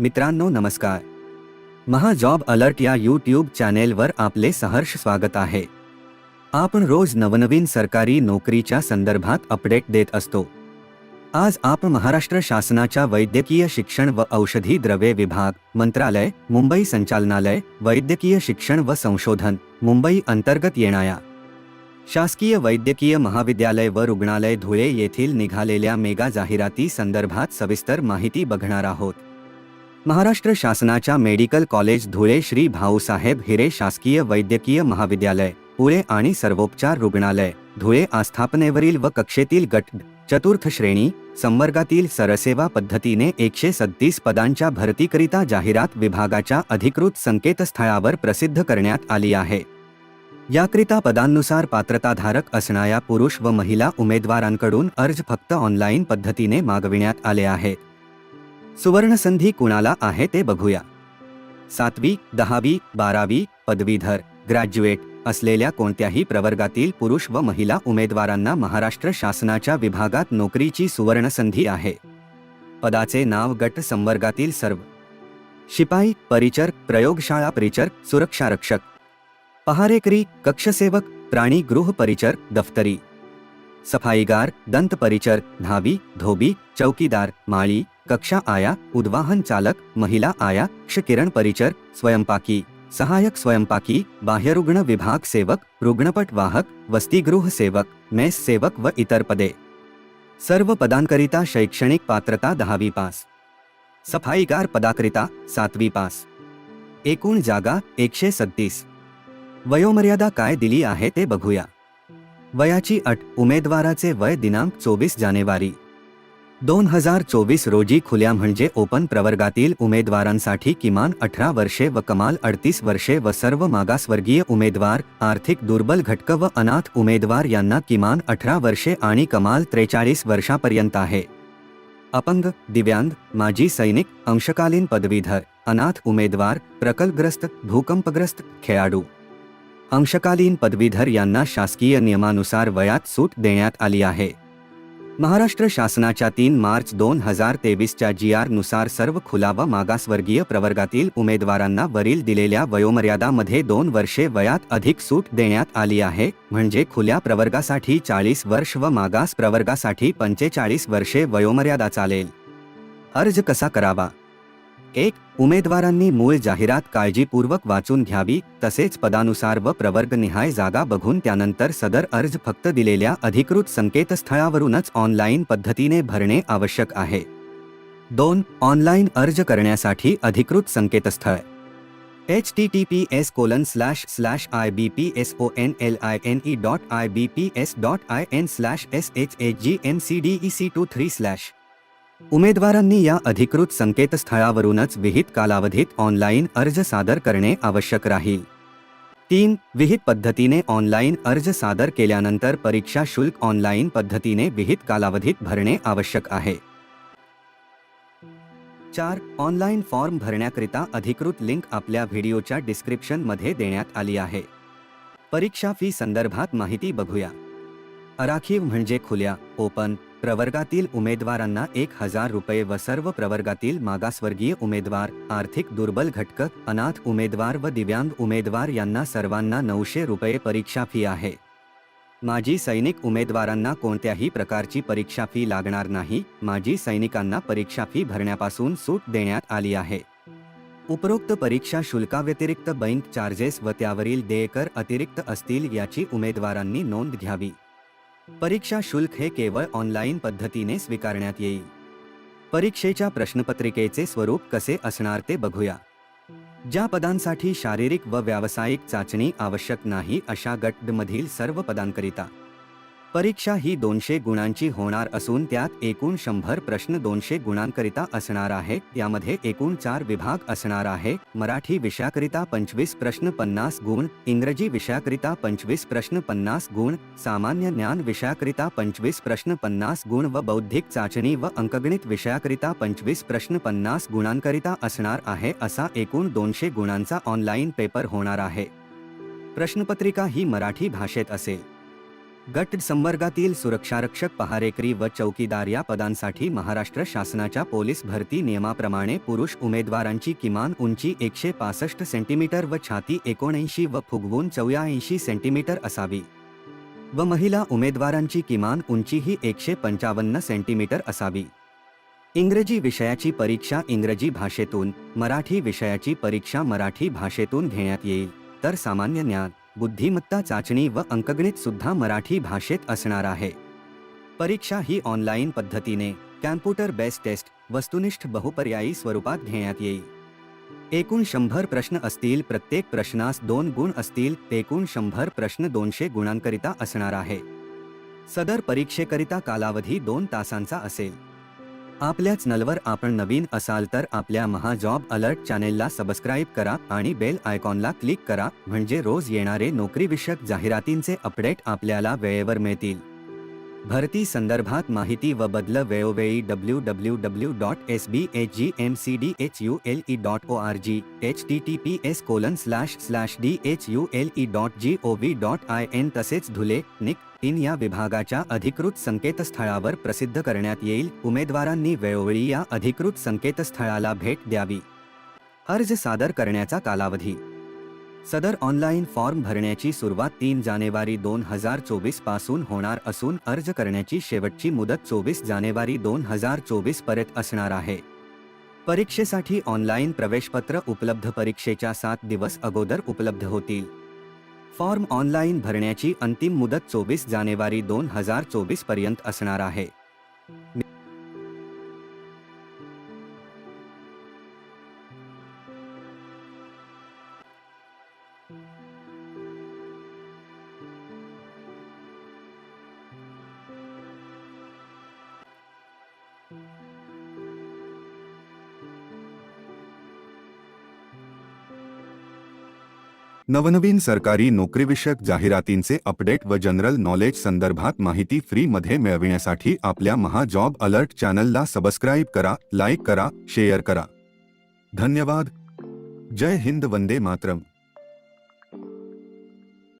मित्रांनो नमस्कार. Maha job alert या यूट्यूब चॅनेलवर आपले सहर्ष स्वागत आहे. आपण रोज नवनवीन सरकारी नोकरीच्या संदर्भात अपडेट देत असतो. आज आपण महाराष्ट्र शासनाच्या वैद्यकीय शिक्षण व औषधी द्रव्ये विभाग मंत्रालय मुंबई संचालनालय वैद्यकीय शिक्षण व संशोधन मुंबई अंतर्गत येणाऱ्या शासकीय वैद्यकीय महाविद्यालय व रुग्णालय धुळे येथील निघालेल्या मेगा जाहिराती संदर्भात सविस्तर माहिती बघणार आहोत. महाराष्ट्र शासनाच्या मेडिकल कॉलेज धुळे श्री भाऊसाहेब हिरे शासकीय वैद्यकीय महाविद्यालय पुणे आणि सर्वोपचार रुग्णालय धुळे आस्थापनेवरील व कक्षेतील गट चतुर्थ श्रेणी संवर्गातील सरसेवा पद्धतीने एकशे सत्तीस पदांच्या भरतीकरिता जाहिरात विभागाच्या अधिकृत संकेतस्थळावर प्रसिद्ध करण्यात आली आहे. याकरिता पदांनुसार पात्रताधारक असणाऱ्या पुरुष व महिला उमेदवारांकडून अर्ज फक्त ऑनलाईन पद्धतीने मागविण्यात आले आहेत. सुवर्णसंधी कुणाला आहे ते बघूया. सातवी दहावी बारावी पदवीधर ग्रॅज्युएट असलेल्या कोणत्याही प्रवर्गातील पुरुष व महिला उमेदवारांना महाराष्ट्र शासनाच्या विभागात नोकरीची सुवर्णसंधी आहे. पदाचे नाव गट संवर्गातील सर्व. शिपाई परिचर प्रयोगशाळा परिचर सुरक्षारक्षक. पहारेकरी कक्षसेवक प्राणी गृह परिचर दफ्तरी. सफाईगार, दंत परिचर धावी धोबी, चौकीदार माळी कक्षा आया, उद्वाहन चालक, महिला आया, क्षकिरण परिचर, स्वयंपाकी, सहायक स्वयंपाकी, बाह्यरुग्ण विभाग सेवक, रुग्णपट वाहक, वसतिगृह सेवक, मेस सेवक व इतर पदे। सर्व पदांकरिता शैक्षणिक पात्रता दहावी पास। सफाईगार पदाकरिता सातवी पास। एकूण जागा एकशे सत्तीस। वयोमर्यादा काय दिली आहे ते बघूया। वयाची अट उमेदवाराचे वय दिनांक चोवीस जानेवारी. दोन हजार चोवीस रोजी खुल्या म्हणजे ओपन प्रवर्गातील उमेदवारांसाठी किमान अठरा वर्षे व कमाल अडतीस वर्षे व सर्व मागासवर्गीय उमेदवार आर्थिक दुर्बल घटक व अनाथ उमेदवार यांना किमान अठरा वर्षे आणि कमाल त्रेचाळीस वर्षापर्यंत आहे. अपंग दिव्यांग माजी सैनिक अंशकालीन पदवीधर अनाथ उमेदवार प्रकल्पग्रस्त भूकंपग्रस्त खेळाडू. अंशकालीन पदवीधर यांना शासकीय नियमानुसार वयात सूट देण्यात आली आहे. महाराष्ट्र शासनाच्या तीन मार्च दोन हजार तेवीसच्या जी आरनुसार सर्व खुला व मागासवर्गीय प्रवर्गातील उमेदवारांना वरील दिलेल्या वयोमर्यादामध्ये दोन वर्षे वयात अधिक सूट देण्यात आली आहे म्हणजे खुल्या प्रवर्गासाठी चाळीस वर्ष व मागास प्रवर्गासाठी पंचेचाळीस वर्षे वयोमर्यादा चालेल. अर्ज कसा करावा? एक उमेदवारांनी मूळ जाहिरात काळजीपूर्वक वाचून घ्यावी तसेच पदानुसार व प्रवर्गनिहाय जागा बघून त्यानंतर सदर अर्ज फक्त दिलेल्या अधिकृत संकेतस्थळावरूनच ऑनलाईन पद्धतीने भरणे आवश्यक आहे. दोन ऑनलाईन अर्ज करण्यासाठी अधिकृत संकेतस्थळ. H T T P S colon slash slash I B P S O N L I N E dot I B P S dot I N slash S H H G M C D E C two three slash उमेदवारांनी या अधिकृत संकेतस्थळावरूनच विहित कालावधीत online अर्ज सादर करणे आवश्यक राहील. तीन विहित पद्धतीने ऑनलाईन अर्ज सादर केल्यानंतर परीक्षा शुल्क ऑनलाईन पद्धतीने विहित कालावधीत भरणे आवश्यक आहे. चार ऑनलाईन फॉर्म भरण्याकरिता अधिकृत लिंक आपल्या व्हिडिओच्या डिस्क्रिप्शनमध्ये देण्यात आली आहे. परीक्षा फी संदर्भात माहिती बघूया. अराखीव म्हणजे खुल्या ओपन प्रवर्गातील उमेदवारांना एक हजार रुपये व सर्व प्रवर्गातील मागासवर्गीय उमेदवार आर्थिक दुर्बल घटक अनाथ उमेदवार व दिव्यांग उमेदवार यांना सर्वांना नऊशे रुपये परीक्षा फी आहे. माजी सैनिक उमेदवारांना कोणत्याही प्रकारची परीक्षा फी लागणार नाही माजी सैनिकांना परीक्षा फी भरण्यापासून सूट देण्यात आली आहे. उपरोक्त परीक्षा शुल्काव्यतिरिक्त बँक चार्जेस व त्यावरील देयकर अतिरिक्त असतील याची उमेदवारांनी नोंद घ्यावी. परीक्षा शुल्क हे केवळ ऑनलाईन पद्धतीने स्वीकारण्यात येईल. परीक्षेच्या प्रश्नपत्रिकेचे स्वरूप कसे असणार ते बघूया. ज्या पदांसाठी शारीरिक व व्यावसायिक चाचणी आवश्यक नाही अशा गटमधील सर्व पदांकरिता परीक्षा ही दोनशे गुणांची होणार असून त्यात एकूण शंभर प्रश्न दोनशे गुणांकरिता असणार आहे. यामध्ये एकूण चार विभाग असणार आहे. मराठी विषयाकरिता पंचवीस प्रश्न पन्नास गुण इंग्रजी विषयाकरिता पंचवीस प्रश्न पन्नास गुण सामान्य ज्ञान विषयाकरिता पंचवीस प्रश्न पन्नास गुण व बौद्धिक चाचणी व अंकगणित विषयाकरिता पंचवीस प्रश्न पन्नास गुणांकरिता असणार आहे. असा एकूण दोनशे गुणांचा ऑनलाईन पेपर होणार आहे. प्रश्नपत्रिका ही मराठी भाषेत असेल. गट संवर्गातील सुरक्षारक्षक पहारेकरी व चौकीदार या पदांसाठी महाराष्ट्र शासनाच्या पोलीस भरती नियमाप्रमाणे पुरुष उमेदवारांची किमान उंची एकशे पासष्ट सेंटीमीटर व छाती एकोणऐंशी व फुगवून चौऱ्याऐंशी सेंटीमीटर असावी. व महिला उमेदवारांची किमान उंची ही एकशे पंचावन्न सेंटीमीटर असावी. इंग्रजी विषयाची परीक्षा इंग्रजी भाषेतून मराठी विषयाची परीक्षा मराठी भाषेतून घेण्यात येईल तर सामान्य ज्ञान. बुद्धिमत्ता चाचणी व अंकगणित सुद्धा मराठी भाषेत असणार आहे. परीक्षा ही ऑनलाईन पद्धतीने कॅम्प्युटर बेस्ड टेस्ट वस्तुनिष्ठ बहुपर्यायी स्वरूपात घेण्यात येईल. एकूण शंभर प्रश्न असतील प्रत्येक प्रश्नास दोन गुण असतील एकूण शंभर प्रश्न दोनशे गुणांकरिता असणार आहे. सदर परीक्षेकरिता कालावधी दोन तासांचा असेल. आपल्या चॅनलवर आपण नवीन असाल तर आपल्या महाजॉब अलर्ट चॅनेलला सबस्क्राईब करा आणि बेल आयकॉनला क्लिक करा म्हणजे रोज येणारे नोकरीविषयक जाहिरातींचे अपडेट आपल्याला वेळेवर मिळतील. भरती संदर्भात माहिती व बदल वेळोवेळी W W W dot S B H G M C D H U L E dot O R G H T T P S colon slash slash D H U L E dot G O V dot I N तसेच धुले निक in या विभागाच्या अधिकृत संकेतस्थळावर प्रसिद्ध करण्यात येईल. उमेदवारांनी वेळोवेळी या अधिकृत संकेतस्थळाला भेट द्यावी. अर्ज सादर करण्याचा कालावधी सदर ऑनलाईन फॉर्म भरण्याची सुरुवात तीन जानेवारी दोन हजार चोवीसपासून होणार असून अर्ज करण्याची शेवटची मुदत चोवीस जानेवारी दोन हजार चोवीसपर्यंत असणार आहे. परीक्षेसाठी ऑनलाईन प्रवेशपत्र उपलब्ध परीक्षेच्या सात दिवस अगोदर उपलब्ध होतील. फॉर्म ऑनलाईन भरण्याची अंतिम मुदत चोवीस जानेवारी दोन हजार चोवीसपर्यंत असणार आहे. नवनवीन सरकारी नोकरीविषयक जाहिरातींचे अपडेट व जनरल नॉलेज संदर्भात माहिती फ्री मध्ये मिळविण्यासाठी आपल्या महा जॉब अलर्ट चॅनलला सबस्क्राईब करा लाईक करा शेअर करा. धन्यवाद. जय हिंद, वंदे मातरम.